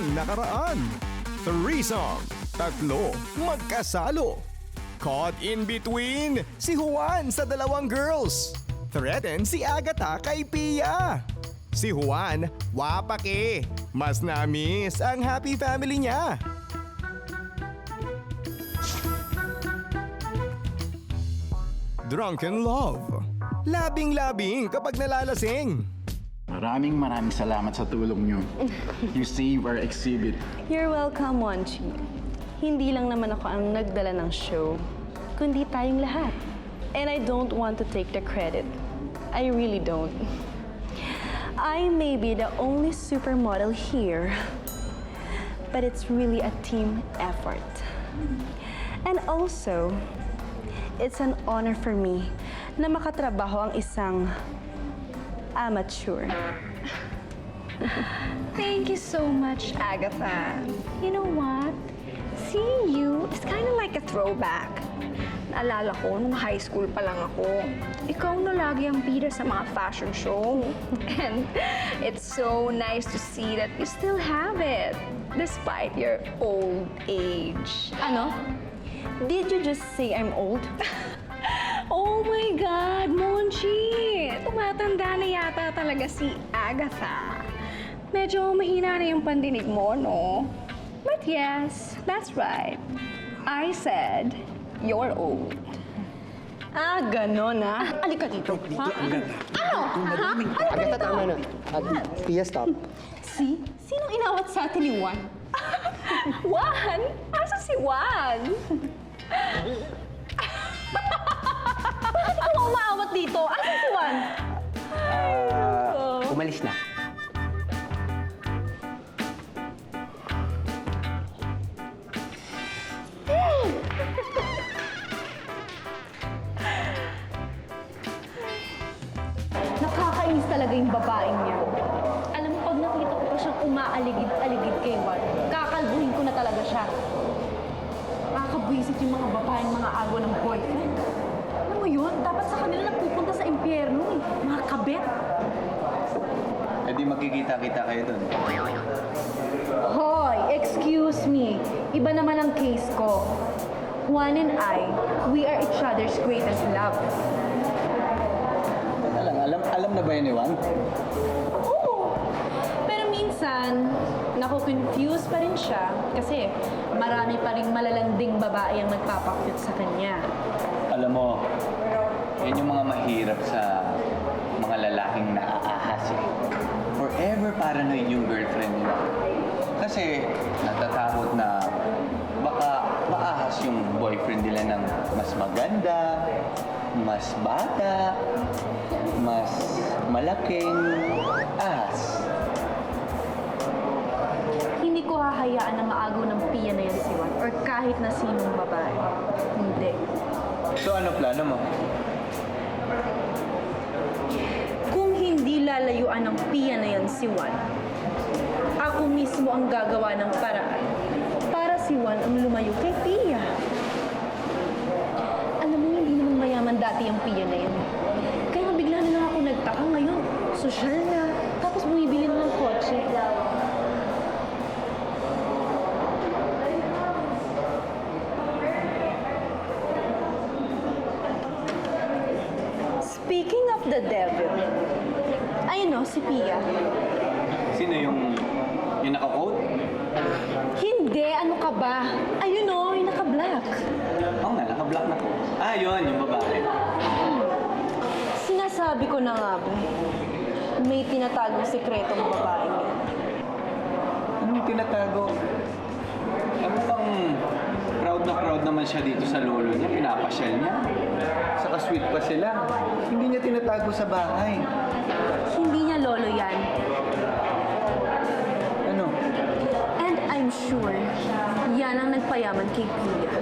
ang nakaraan. Threesome, tatlo, magkasalo. Caught in between, si Juan sa dalawang girls. Threaten si Agatha kay Pia. Si Juan, wapake. Mas na-miss ang happy family niya. Drunken Love. Labing-labing kapag nalalasing. Maraming maraming salamat sa tulong nyo. You save our exhibit. You're welcome, Monchi. Hindi lang naman ako ang nagdala ng show, kundi tayong lahat. And I don't want to take the credit. I really don't. I may be the only supermodel here, but it's really a team effort. And also, it's an honor for me na makatrabaho ang isang amateur. Thank you so much, Agatha. You know what? Seeing you is kind of like a throwback. Naalala ko, nung high school pa lang ako, ikaw na lagi ang bida sa mga fashion show. And it's so nice to see that you still have it, despite your old age. Ano? Did you just say I'm old? Oh my God, Monchi! Tumatanda na yata talaga si Agatha. Medyo mahina na yung pandinig mo, no? But yes, that's right. I said, you're old. Ah, ganon ah. Alika dito. Ha? Ano? Ha? Ano ba Agatha, ito? tama na. Uh, Pia, stop. Si? Sinong inawat sa atin ni Juan? Juan? Asa si Juan? Umaawat dito? Asan si Juan? Uh, umalis na. Nakakainis talaga yung babaeng niya. Alam mo, pag nakita ko pa siyang umaaligid-aligid kay Juan, kakalbuhin ko na talaga siya. Nakakabwisit yung mga babaeng mga agaw ng boyfriend. Alam yun, dapat sa kanila nagpupunta sa impyerno eh. Mga kabet. Eh di magkikita-kita kayo dun. Hoy, excuse me. Iba naman ang case ko. Juan and I, we are each other's greatest love. Lang, alam, alam na ba yun ni Juan? Oo. Pero minsan, naku-confuse pa rin siya kasi marami pa ring malalanding babae ang nagpapakyut sa kanya. Alam mo, yan yung mga mahirap sa mga lalaking naaahas eh. Forever paranoid yung girlfriend nila. Kasi natatakot na baka maahas yung boyfriend nila ng mas maganda, mas bata, mas malaking ahas. Hindi ko hahayaan na maagaw ng piya na yan si Juan or kahit na sinong babae. Hindi. So ano plano mo? Hindi lalayuan ng piya na yan si Juan, ako mismo ang gagawa ng paraan para si Juan ang lumayo kay Pia. Alam mo, hindi naman mayaman dati ang Pia na yan. Kaya bigla na lang ako nagtaka ngayon. Sosyal na. Tapos bumibili na ng kotse. Speaking of the devil, ayun o, si Pia. Sino yung, yung naka-coat? Hindi, ano ka ba? Ayun o, yung naka-black. Oo nga, naka-black na ko. Ah, yun, yung babae. Sinasabi ko na nga ba, may tinatagong sekretong babae. Anong tinatago? Ano bang proud na proud naman siya dito sa lolo niya, pinapasyal niya. Saka sweet pa sila. Hindi niya tinatago sa bahay. Hindi niya lolo yan. Ano? And I'm sure, yan ang nagpayaman kay Pia.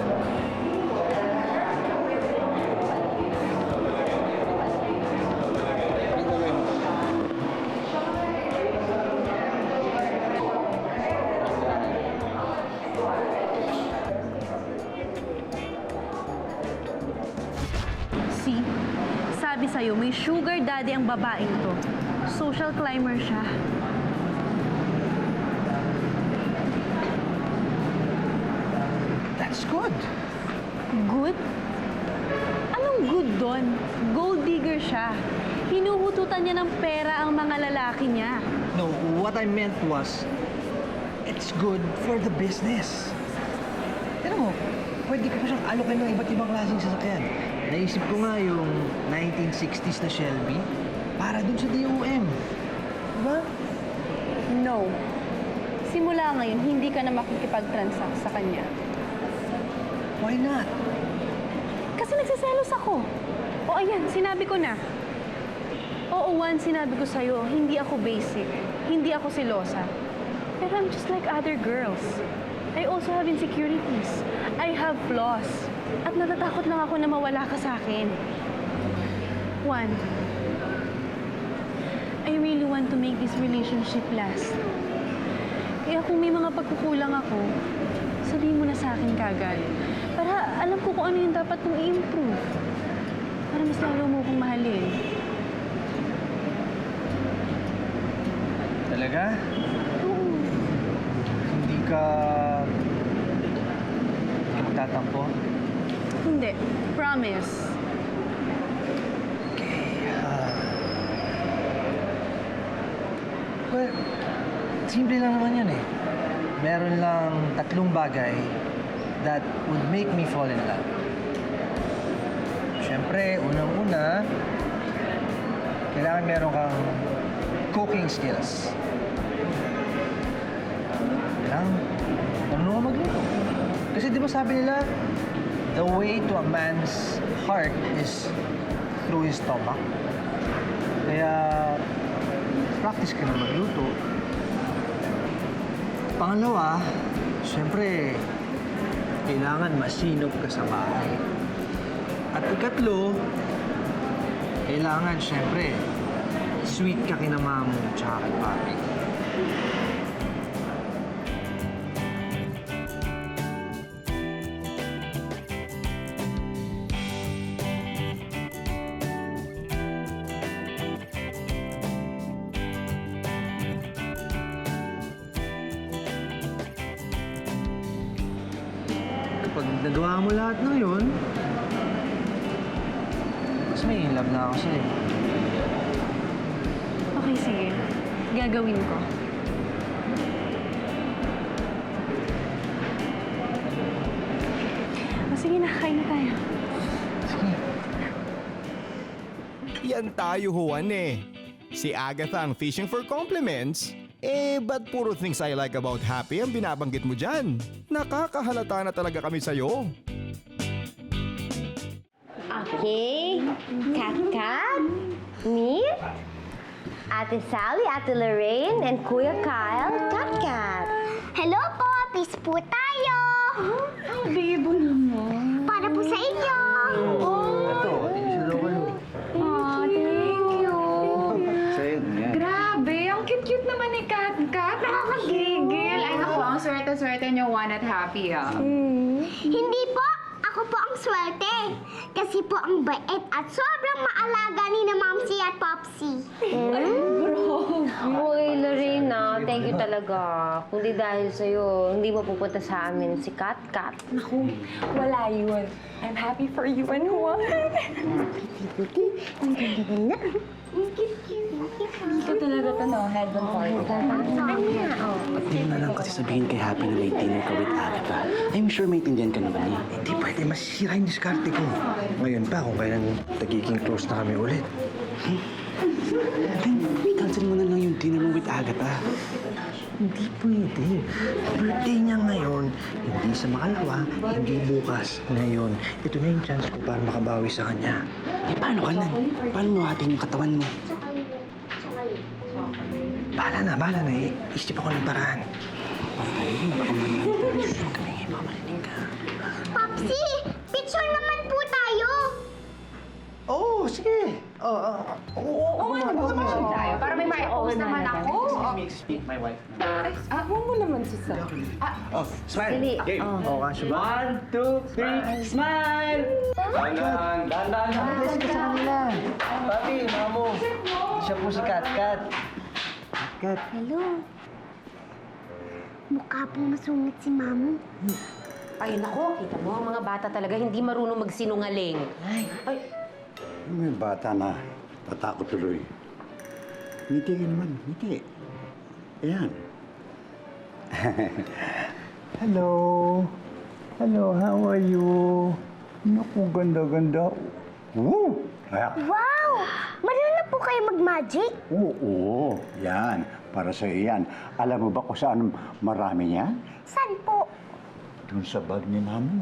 sa'yo, may sugar daddy ang babaeng to. Social climber siya. That's good. Good? Anong good doon? Gold digger siya. Hinuhututan niya ng pera ang mga lalaki niya. No, what I meant was, it's good for the business. Tinan mo, pwede ka pa siyang alokin ng iba't ibang klaseng sasakyan. Naisip ko nga yung 1960s na Shelby para dun sa DOM. Diba? No. Simula ngayon, hindi ka na makikipag-transact sa kanya. Why not? Kasi nagsiselos ako. O ayan, sinabi ko na. Oo, Juan, sinabi ko sa'yo, hindi ako basic. Hindi ako silosa. Pero I'm just like other girls. I also have insecurities. I have flaws. At natatakot lang ako na mawala ka sa akin. Juan, I really want to make this relationship last. Kaya kung may mga pagkukulang ako, sabihin mo na sa akin kagad. Para alam ko kung ano yung dapat kong i-improve. Para mas lalo mo kong mahalin. Talaga? Oo. Hindi ka... Hindi ka magtatampo? Hindi. Promise. Well, simple lang naman yan eh. Meron lang tatlong bagay that would make me fall in love. Siyempre, unang-una, kailangan meron kang cooking skills. Kailangan marunong ka magluto. Kasi di ba sabi nila, the way to a man's heart is through his stomach. Kaya, practice ka na magluto. Pangalawa, siyempre, kailangan masinop ka sa bahay. At ikatlo, kailangan, siyempre, sweet ka kina mamo tsaka kay. Juan eh. Si Agatha ang fishing for compliments. Eh, ba't puro things I like about Happy ang binabanggit mo dyan? Nakakahalata na talaga kami sa'yo. Okay. Kat Kat, me, Ate Sally, Ate Lorraine, and Kuya Kyle, Kat Kat. Hello po! Peace po tayo! Bebo naman. Para po sa inyo! Ito, ito sa local. Ah, thank you. Sa'yo na yan. Grabe, ang cute-cute naman ni Kat Kat. Nakakagigil. Ay, naku, ang swerte-swerte niyo, one at happy, ah. Hindi po! Ako po ang swerte! Kasi po ang bait at sobrang maalaga ni na Mamsi at Popsi. Uy, Lorraine, ah, thank you talaga. Kung di dahil sa'yo, hindi mapupunta sa amin si Kat Kat. Naku, wala yun. I'm happy for you and Juan. Dito talaga to, no? Heaven party. Hindi mo na lang kasi sabihin kay Happy na may dinner ka with Agatha. I'm sure maintindihan ka naman niya. Hindi pwede, masisira yung diskarte ko. Ngayon pa, kung kailan nagiging close na kami ulit. Then, cancel mo na lang yung dinner mo with Agatha. Hindi pwede. Birthday niya ngayon. Hindi sa makalawa, hindi bukas. Ngayon, ito na yung chance ko para makabawi sa kanya. Eh, paano ka na? Paano mo yung katawan mo? Bahala na, bahala na. Eh. Isip ako ng paraan. Popsi! Picture naman po tayo! Oo, oh, sige. Oo, oo, oo. Oo, oo, oo. tayo. Para may ma-post naman ako. My wife. Ah, huwag mo naman, Susa. Oh, smile. Dali. Game. Oh, kasya ba? One, two, three, smile! Dahan, dahan, dahan. Sa kanila. Papi, mamo. Siya po si Kat Kat. Kat. Hello? Mukha pong masungit si Mamo. Ay, nako, kita mo, ang mga bata talaga hindi marunong magsinungaling. Ay, ay, May bata na tatakot tuloy. Ngiti ka naman, ngiti. Ayan. Hello. Hello, how are you? Naku, ganda-ganda. Woo! Ah, Wow! Marunong na po kayo mag-magic? Oo, yan. Para sa yan. Alam mo ba kung saan marami niyan? Saan po? Doon sa bag ni Mamo.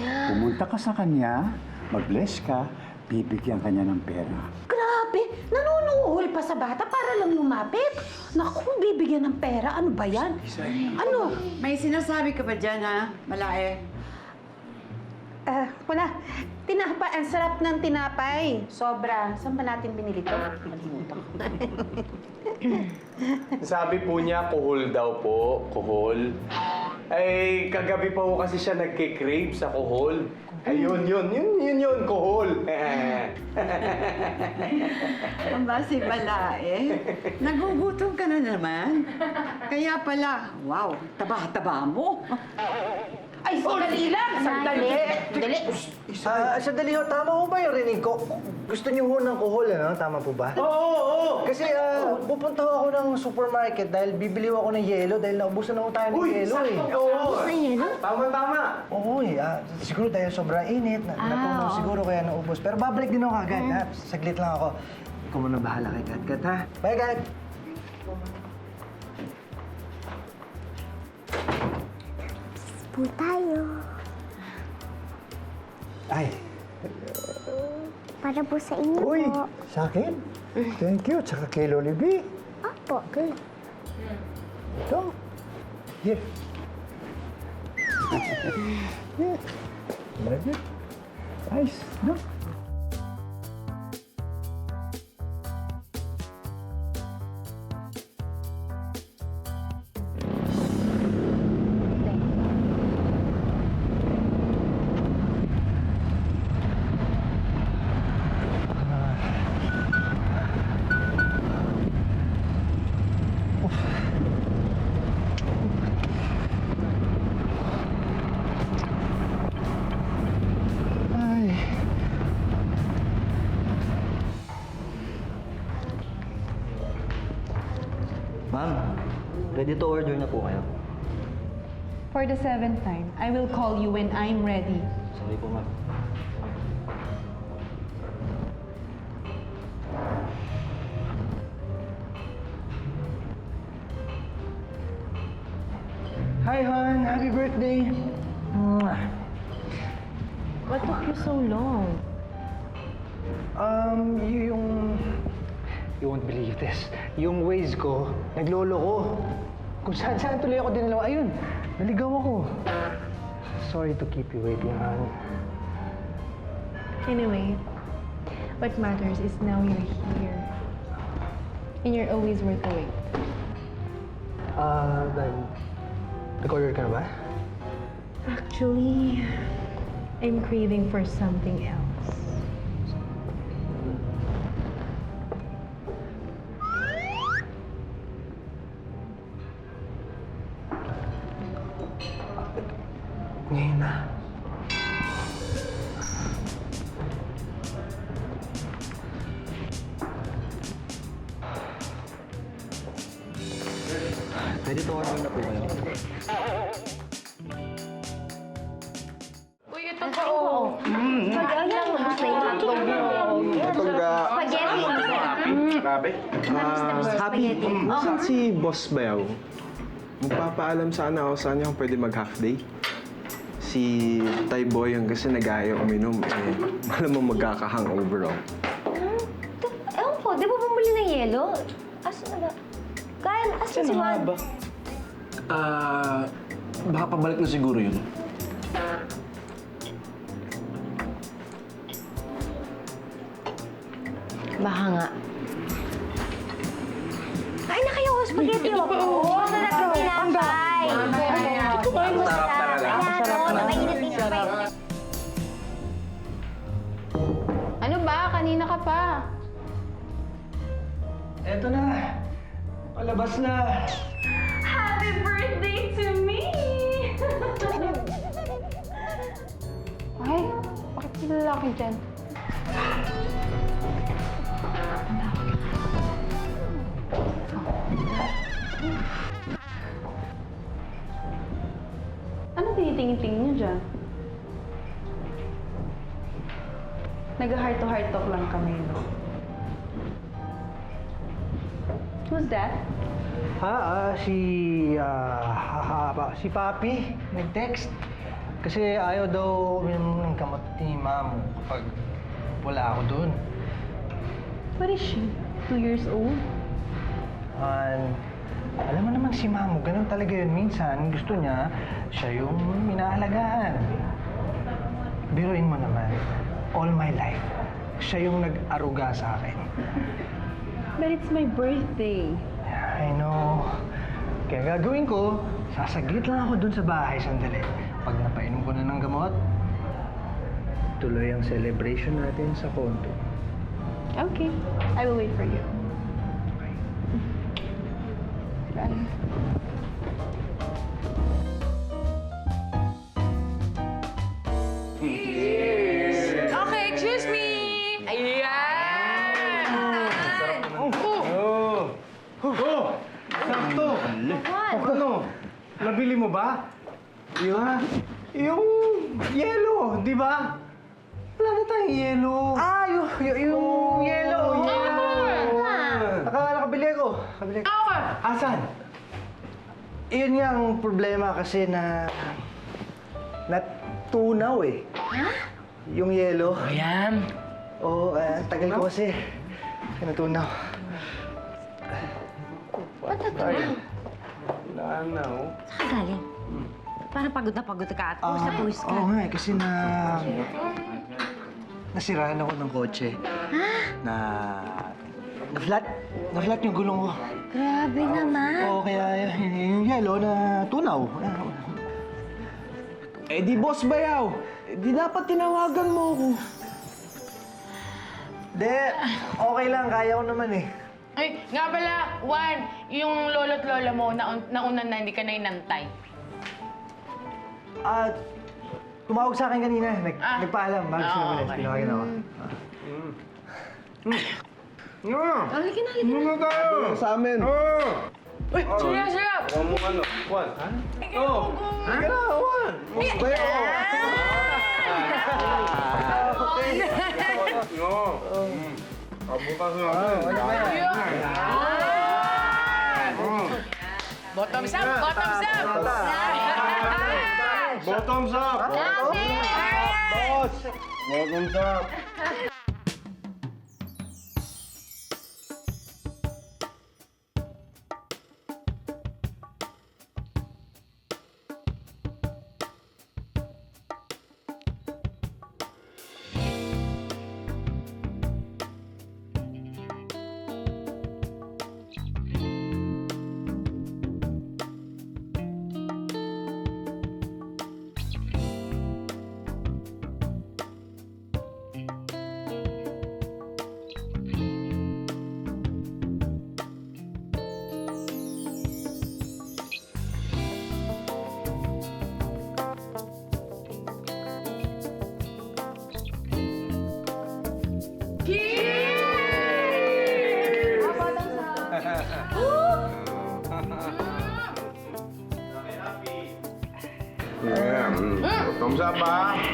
Pumunta ka sa kanya, mag-bless ka, bibigyan ka niya ng pera. grabe, nanunuhol pa sa bata para lang lumapit. Naku, bibigyan ng pera, ano ba yan? Ano? May sinasabi ka ba dyan, ha? Malae? Ah, wala. Tinapa, ang sarap ng tinapay. Sobra. Saan ba natin binili to? Kalimutan ko. Sabi po niya, kuhol daw po. Kuhol. Ay, kagabi pa po kasi siya nagkikrave sa kuhol. Ayun, yun, yun, yun, yun, kuhol. Ang ba si Malae? Nagugutom ka na naman. Kaya pala, wow, taba-taba mo. Ay, sandali lang! Sandali! Sandali! Ah, sandali ho, tama ho ba yung rinig ko? Gusto niyo ho ng kuhol, ano? Tama po ba? Oo, oo, oo. Kasi ah, pupunta ho ako ng supermarket dahil bibili ho ako ng yelo dahil naubusan na ho tayo ng Uy, yelo eh. Oo. Sa yelo? Tama, tama. Oo eh, ah, siguro dahil sobrang init, na, napuno siguro kaya naubos. Pero babalik din ako agad, ha? Saglit lang ako. Ikaw muna bahala kay Kat Kat, ha? Bye, Kat! Po tayo. Ay, Para po sa inyo uy, po. sa akin? Thank you, tsaka kay Loli B. Opo. Ito. Here. yeah. Love it. Nice, no? For the seventh time, I will call you when I'm ready. Sorry po, ma'am. Hi, hon. Happy birthday. Mwah. What took you so long? Um, y- yung... You won't believe this. Yung ways ko, naglolo ko. Kung saan saan tuloy ako dinalaw. Ayun, naligaw ako. Sorry to keep you waiting, hon. Anyway, what matters is now you're here. And you're always worth the wait. Ah, uh, nag-order ka na ba? Actually, I'm craving for something else. Ngayon na. To order na po kayo. Uy, ito pa, oh. Pag lang, ubus na yung hotdog mo. Spaghetti. Grabe. Happy. Saan si Boss Bayaw? Magpapaalam sana ako sa kanya kung pwede mag-half day. Si Tay Boy ang kasi nag-ayaw uminom. Eh, malamang magkaka-hangover ako. Ewan ko, di ba bumuli ng yelo? Asan na ba? Kaya, asan si Juan? Ah, baka pabalik na siguro yun. Palabas na. Happy birthday to me! Lalaki dyan. Ano tinitingin-tingin niyo dyan? Nag-heart to heart talk lang kami, no? Who's that? Ha, ah, si... ah, ha, ha, pa- si Papi, nag-text. Kasi ayaw daw uminom ng kamot ni Mamo kapag wala ako doon. What is she? Two years old? And, alam mo naman si Mamo, ganun talaga yun. Minsan, gusto niya, siya yung minaalagaan. Biruin mo naman, all my life, siya yung nag-aruga sa akin. But it's my birthday. I know. Kaya gagawin ko, sasaglit lang ako dun sa bahay sandali. Pag napainom ko na ng gamot, tuloy ang celebration natin sa kondo. Okay, I will wait for you. Bye. Nabili mo ba? Yung, yung yellow, di ba? Wala na tayong yellow. Ah, yung, yung, yung yellow. Yellow. Naka, nakabili ako. Nakabili ako. Asan? Iyon nga ang problema kasi na... Natunaw eh. Ha? Yung yellow. Ayan. Oo, eh, ang tagal ko kasi. Kaya natunaw. Ba't natunaw? Saan ka galing? Parang pagod na pagod ka at pawis na pawis ka. Oo nga eh, kasi na... Nasiraan ako ng kotse. Ha? Na... Na-flat. Na-flat yung gulong ko. Grabe naman. Oo, kaya yung yellow na tunaw. Eh di boss bayaw. Eh, di dapat tinawagan mo ako. De, okay lang. Kaya ko naman eh. Ay, nga pala, Juan, yung lolo't lola mo, naun nauna na hindi ka na inantay. At tumawag sa akin kanina. Nag, Ah. Nagpaalam bago Ah, sila malis. okay. Tinawagan ako. Halika na, halika na. tayo! Sa amin! Uy, sige, sige! Huwag mo ano, Juan. Ha? Oo! Sige na, Juan! Mas bayo! No! Kabukas na Bottoms up! Bottoms up! Bottoms up! Boss! Bottoms up! Bottoms up,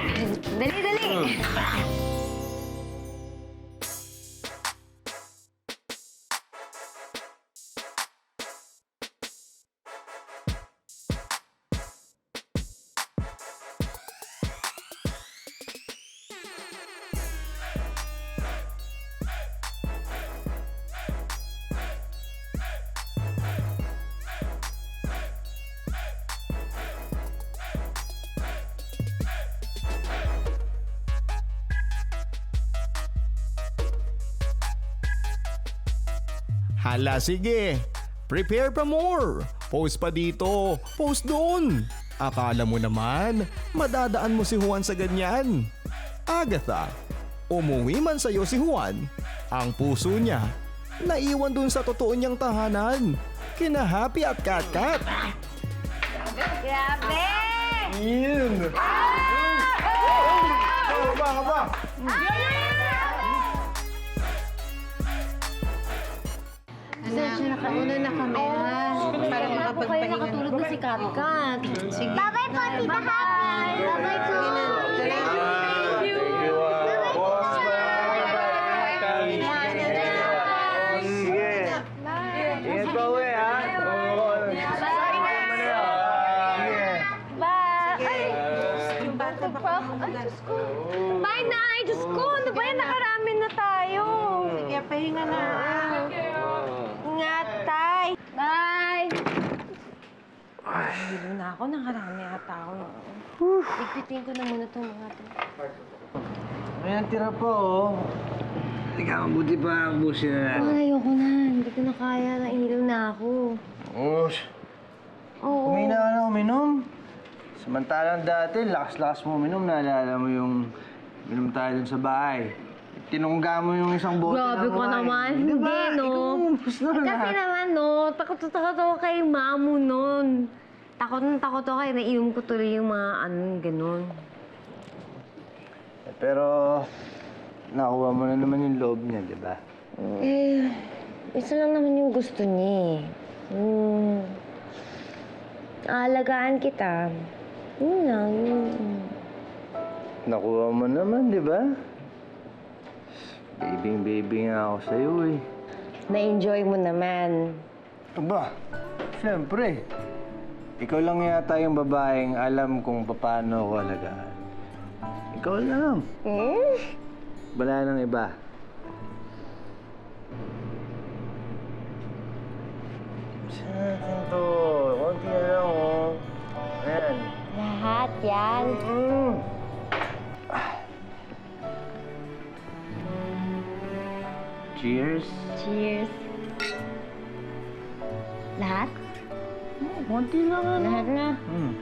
Hala sige, prepare pa more. Post pa dito, post doon. Akala mo naman, madadaan mo si Juan sa ganyan. Agatha, umuwi man sa'yo si Juan. Ang puso niya, naiwan dun sa totoo niyang tahanan. Kina Happy at Kat Kat. Grabe! Yun! Ah! ka ba? Pasensya na kauna na kami, ha? Para makapagpahinga. Kayo nakatulog na si Katkat. Sige. Bye-bye po, Tita Happy. Bye-bye po. Sige. Ingat pa uwi, ha? Sige. Bye! Ay! Yung bata pa. Ay, Diyos ko. Bye, Nay! Diyos ko, ano ba yan? Nakaramin na tayo. Sige, pahinga na. Ingat, Tay. Bye! Hilo na ako. Nakarami ata ako. Ligpitin ko na muna itong mga to. Ayan, tira pa, oh. Ikaw, mabuti pa ang busi na Ay, ayoko na. Hindi ko na kaya. Nahilo na ako. Us, Oo. umina ka na uminom. Samantalang dati, lakas-lakas mo uminom. Naalala mo yung minom tayo dun sa bahay. Tinungga mo yung isang bote Grabe ng ka wine. naman. Di ba? Hindi, no? Ikaw umubos na Eh, kasi lahat. naman, no, takot na takot ako kay mamu nun. Takot na takot ako kaya naiinom ko tuloy yung mga ano, ganun. Pero, nakuha mo na naman yung loob niya, di ba? Eh, isa lang naman yung gusto niya eh. Hmm. Aalagaan kita. Yun lang, yun. Nakuha mo naman, di ba? Baby-baby nga ako sa'yo eh. Na-enjoy mo naman. Aba, siyempre. Ikaw lang yata yung babaeng alam kung paano ako alagaan. Ikaw lang. Hmm? Wala nang iba. Saan natin to? Konti na lang, oh. Ayan. Lahat yan. Mm. Cheers. Cheers. Lahat? 我的妈嗯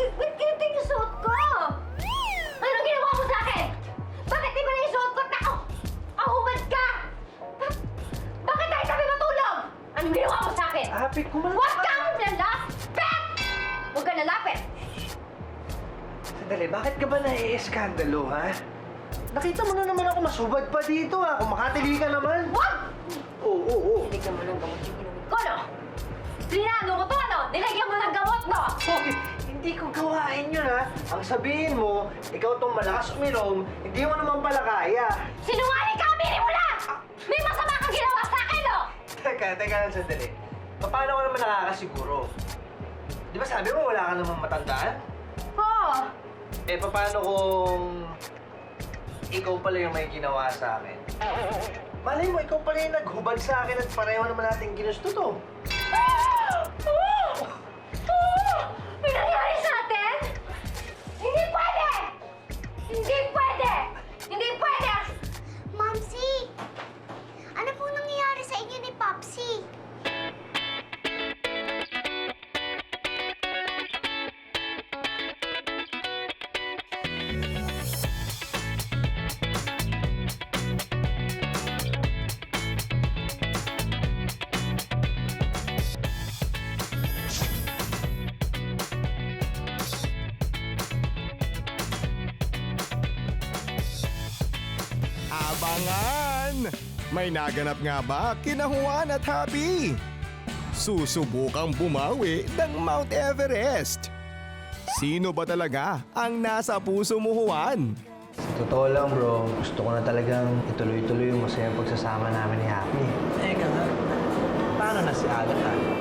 Ba't, ka- ganito yung suot ko? Anong ginawa mo sa akin? Bakit iba na yung suot ko? Nako! Ahubad ka! Ba- Bakit tayo sabi matulog? Anong ginawa mo sa akin? Happy, kumalas Huwag kang lalapit! Huwag ka lalapit! Sandali, bakit ka ba nai-eskandalo, ha? Nakita mo na naman ako masubad pa dito, ha? Kumakatili ka naman. Huwag! Oo, oo, oo. Nilagyan mo ng gamot yung inumin ko, no? Plinano mo to, ano? Nilagyan mo ng gamot, no? Hoy, hindi ko gawain yun, ha? Ang sabihin mo, ikaw tong malakas uminom, hindi mo naman pala kaya. Sinungaling ka! Aminin mo na! May masama kang ginawa sa akin, no? Teka, teka lang sandali. Paano ko naman nakakasiguro? Di ba sabi mo wala ka namang matandaan? Oo! Eh, paano kung ikaw pala yung may ginawa sa akin? Malay mo, ikaw pala yung naghubad sa akin at pareho naman natin ginusto to. May Hindi pwede! Abangan! May naganap nga ba kina Juan at Happy? Susubukang bumawi ng Mount Everest. Sino ba talaga ang nasa puso mo, Juan? Sa totoo lang bro, gusto ko na talagang ituloy-tuloy yung masayang pagsasama namin ni Happy. Teka nga, paano na si Agatha?